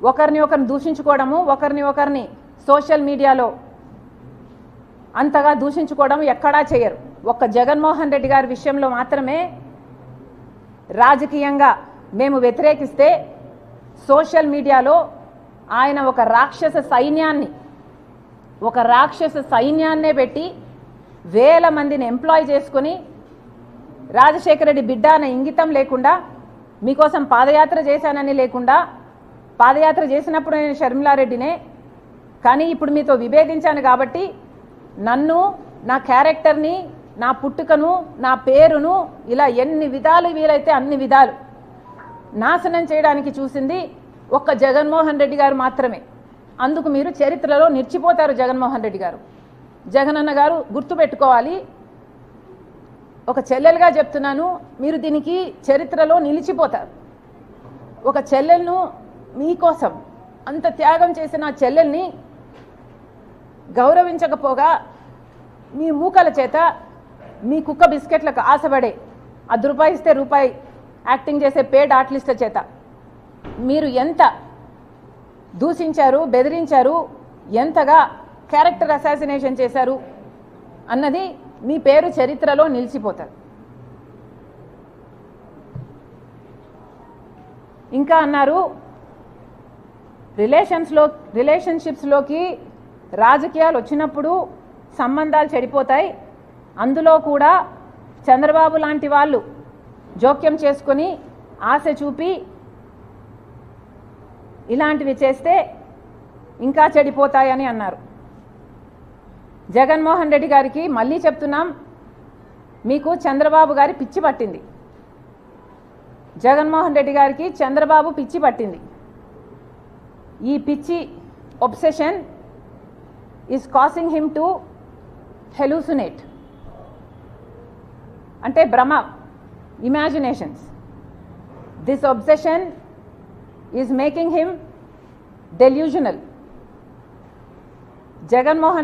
ఒకరిని ఒకరిని దూషించుకోవడము ఒకరిని ఒకరిని సోషల్ మీడియాలో అంతగా దూషించుకోవడం ఎక్కడా చేయరు. ఒక్క జగన్మోహన్ రెడ్డి గారి విషయంలో మాత్రమే రాజకీయంగా మేము వ్యతిరేకిస్తే సోషల్ మీడియాలో ఆయన ఒక రాక్షస సైన్యాన్ని ఒక రాక్షస సైన్యాన్నే పెట్టి వేల మందిని ఎంప్లాయ్ చేసుకొని రాజశేఖర రెడ్డి బిడ్డ అనే ఇంగితం లేకుండా మీకోసం పాదయాత్ర చేశానని లేకుండా పాదయాత్ర చేసినప్పుడు నేను షర్మిలారెడ్డినే కానీ ఇప్పుడు మీతో విభేదించాను కాబట్టి నన్ను నా క్యారెక్టర్ని నా పుట్టుకను నా పేరును ఇలా ఎన్ని విధాలు వీలైతే అన్ని విధాలు నాశనం చేయడానికి చూసింది ఒక్క జగన్మోహన్ రెడ్డి గారు మాత్రమే. అందుకు మీరు చరిత్రలో నిలిచిపోతారు జగన్మోహన్ రెడ్డి గారు. జగనన్న గారు గుర్తుపెట్టుకోవాలి. ఒక చెల్లెలుగా చెప్తున్నాను మీరు దీనికి చరిత్రలో నిలిచిపోతారు. ఒక చెల్లెలను మీకోసం అంత త్యాగం చేసిన చెల్లెల్ని గౌరవించకపోగా మీ మూకల చేత మీ కుక్క బిస్కెట్లకు ఆశపడే అది రూపాయి ఇస్తే రూపాయి యాక్టింగ్ చేసే పేడ్ ఆర్టిస్టుల చేత మీరు ఎంత దూషించారు బెదిరించారు ఎంతగా క్యారెక్టర్ అసాసినేషన్ చేశారు అన్నది మీ పేరు చరిత్రలో నిలిచిపోతుంది. ఇంకా అన్నారు రిలేషన్స్లో రిలేషన్షిప్స్లోకి రాజకీయాలు వచ్చినప్పుడు సంబంధాలు చెడిపోతాయి. అందులో కూడా చంద్రబాబు లాంటి వాళ్ళు జోక్యం చేసుకొని ఆశ చూపి ఇలాంటివి చేస్తే ఇంకా చెడిపోతాయని అన్నారు. జగన్మోహన్ రెడ్డి గారికి మళ్ళీ చెప్తున్నాం మీకు చంద్రబాబు గారి పిచ్చి పట్టింది. జగన్మోహన్ రెడ్డి గారికి చంద్రబాబు పిచ్చి పట్టింది. ఈ పిచ్చి obsession is causing him to hallucinate అంటే భ్రమ imaginations this obsession is making him delusional Jaganmohan